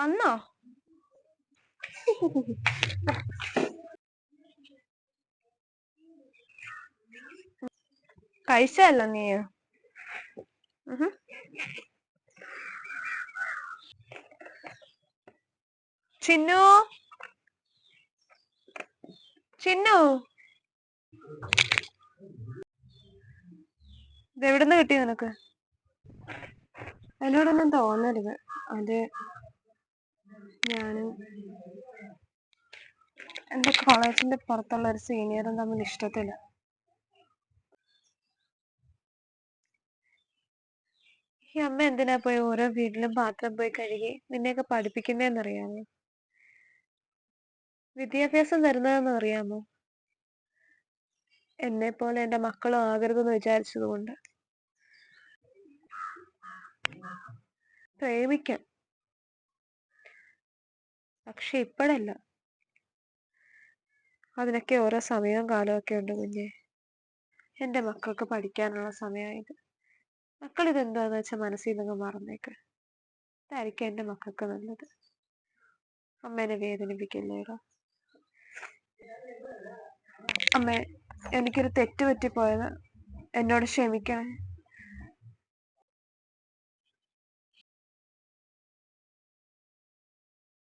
വന്നോ? കഴിച്ചല്ലോ നീ. ചിന്നു? ചിന്നു? ഇതെവിടുന്ന് കിട്ടി നിനക്ക്? എന്നോടൊന്നും തോന്നരുത്. അത് ഞാനും. എന്റെ കോളേജിന്റെ പുറത്തുള്ള ഒരു സീനിയറും തമ്മിൽ ഇഷ്ടത്തില്ല. ഈ അമ്മ എന്തിനാ പോയി ഓരോ വീട്ടിലും പാത്രം പോയി കഴുകി നിന്നെയൊക്കെ പഠിപ്പിക്കുന്നതെന്നറിയാമോ വിദ്യാഭ്യാസം തരുന്നതെന്ന് അറിയാമോ എന്നെ പോലെ എന്റെ മക്കളും ആകരുതെന്ന് വിചാരിച്ചത് കൊണ്ട് പ്രേമിക്കാൻ പക്ഷെ ഇപ്പോഴല്ല. അതിനൊക്കെ ഓരോ സമയവും കാലവും ഒക്കെ ഉണ്ട് കുഞ്ഞെ. എന്റെ മക്കൾക്ക് പഠിക്കാനുള്ള സമയമായത്. മക്കൾ ഇതെന്താന്ന് വെച്ചാൽ മനസ്സിൽ നിന്ന് മറന്നേക്ക്. ഇതായിരിക്കും എന്റെ മക്കൾക്ക് നല്ലത്. അമ്മേനെ വേദനിപ്പിക്കില്ലേടാ? അമ്മേ എനിക്കൊരു തെറ്റ് പറ്റിപ്പോയത്. എന്നോട് ക്ഷമിക്കണേ.